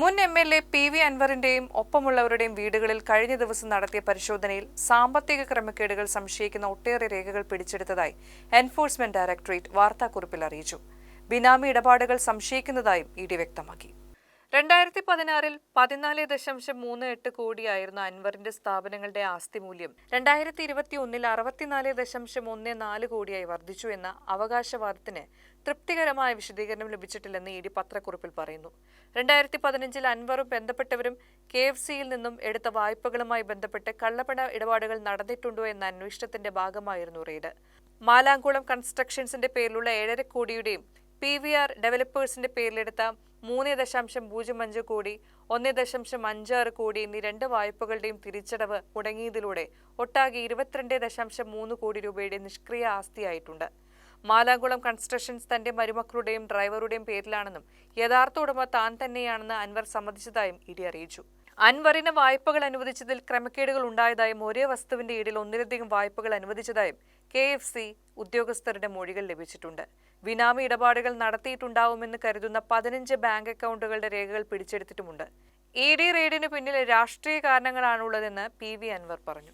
മുൻ M L A P V അൻവറിന്റെയും ഒപ്പമുള്ളവരുടെയും വീടുകളിൽ കഴിഞ്ഞ ദിവസം നടത്തിയ പരിശോധനയിൽ സാമ്പത്തിക ക്രമക്കേടുകൾ സംശയിക്കുന്ന ഒട്ടേറെ രേഖകൾ പിടിച്ചെടുത്തതായി എൻഫോഴ്സ്മെന്റ് ഡയറക്ടറേറ്റ് വാർത്താക്കുറിപ്പിൽ അറിയിച്ചു. ബിനാമി ഇടപാടുകൾ സംശയിക്കുന്നതായും ഇ ഡി വ്യക്തമാക്കി. രണ്ടായിരത്തി പതിനാറിൽ പതിനാല് ദശാംശം മൂന്ന് എട്ട് കോടിയായിരുന്നു അൻവറിന്റെ സ്ഥാപനങ്ങളുടെ ആസ്തി മൂല്യം രണ്ടായിരത്തി ഇരുപത്തി ഒന്നിൽ അറുപത്തിനാല് ദശാംശം ഒന്ന് നാല് കോടിയായി വർദ്ധിച്ചു എന്ന അവകാശവാദത്തിന് തൃപ്തികരമായ വിശദീകരണം ലഭിച്ചിട്ടില്ലെന്ന് ഇ ഡി പത്രക്കുറിപ്പിൽ പറയുന്നു. രണ്ടായിരത്തി പതിനഞ്ചിൽ അൻവറും ബന്ധപ്പെട്ടവരും കെ എഫ് സിയിൽ നിന്നും എടുത്ത വായ്പകളുമായി ബന്ധപ്പെട്ട് കള്ളപ്പണ ഇടപാടുകൾ നടന്നിട്ടുണ്ടോ എന്ന അന്വേഷണത്തിന്റെ ഭാഗമായിരുന്നു റെയ്ഡ്. മാലാങ്കുളം കൺസ്ട്രക്ഷൻസിന്റെ പേരിലുള്ള ഏഴര കോടിയുടെയും പി വി ആർ ഡെവലപ്പേഴ്സിന്റെ പേരിലെടുത്ത മൂന്ന് ദശാംശം പൂജ്യം അഞ്ച് കോടി ഒന്ന് ദശാംശം അഞ്ചാറ് കോടി എന്നീ രണ്ട് വായ്പകളുടെയും തിരിച്ചടവ് മുടങ്ങിയതിലൂടെ ഒട്ടാകെ ഇരുപത്തിരണ്ട് ദശാംശം മൂന്ന് കോടി രൂപയുടെ നിഷ്ക്രിയ ആസ്തിയായിട്ടുണ്ട്. മാലാകുളം കൺസ്ട്രക്ഷൻസ് തന്റെ മരുമക്കളുടെയും ഡ്രൈവറുടെയും പേരിലാണെന്നും യഥാർത്ഥ ഉടമ താൻ തന്നെയാണെന്ന് അൻവർ സമ്മതിച്ചതായും ഇഡി അറിയിച്ചു. അൻവറിന് വായ്പകൾ അനുവദിച്ചതിൽ ക്രമക്കേടുകൾ ഉണ്ടായതായും ഒരേ വസ്തുവിന്റെ ഈടിൽ ഒന്നിലധികം വായ്പകൾ അനുവദിച്ചതായും കെ ഉദ്യോഗസ്ഥരുടെ മൊഴികൾ ലഭിച്ചിട്ടുണ്ട്. ബിനാമി ഇടപാടുകൾ നടത്തിയിട്ടുണ്ടാവുമെന്ന് കരുതുന്ന പതിനഞ്ച് ബാങ്ക് അക്കൗണ്ടുകളുടെ രേഖകൾ പിടിച്ചെടുത്തിട്ടുമുണ്ട്. ഇ ഡി റെയ്ഡിന് പിന്നിൽ രാഷ്ട്രീയ കാരണങ്ങളാണുള്ളതെന്ന് പി വി അൻവർ പറഞ്ഞു.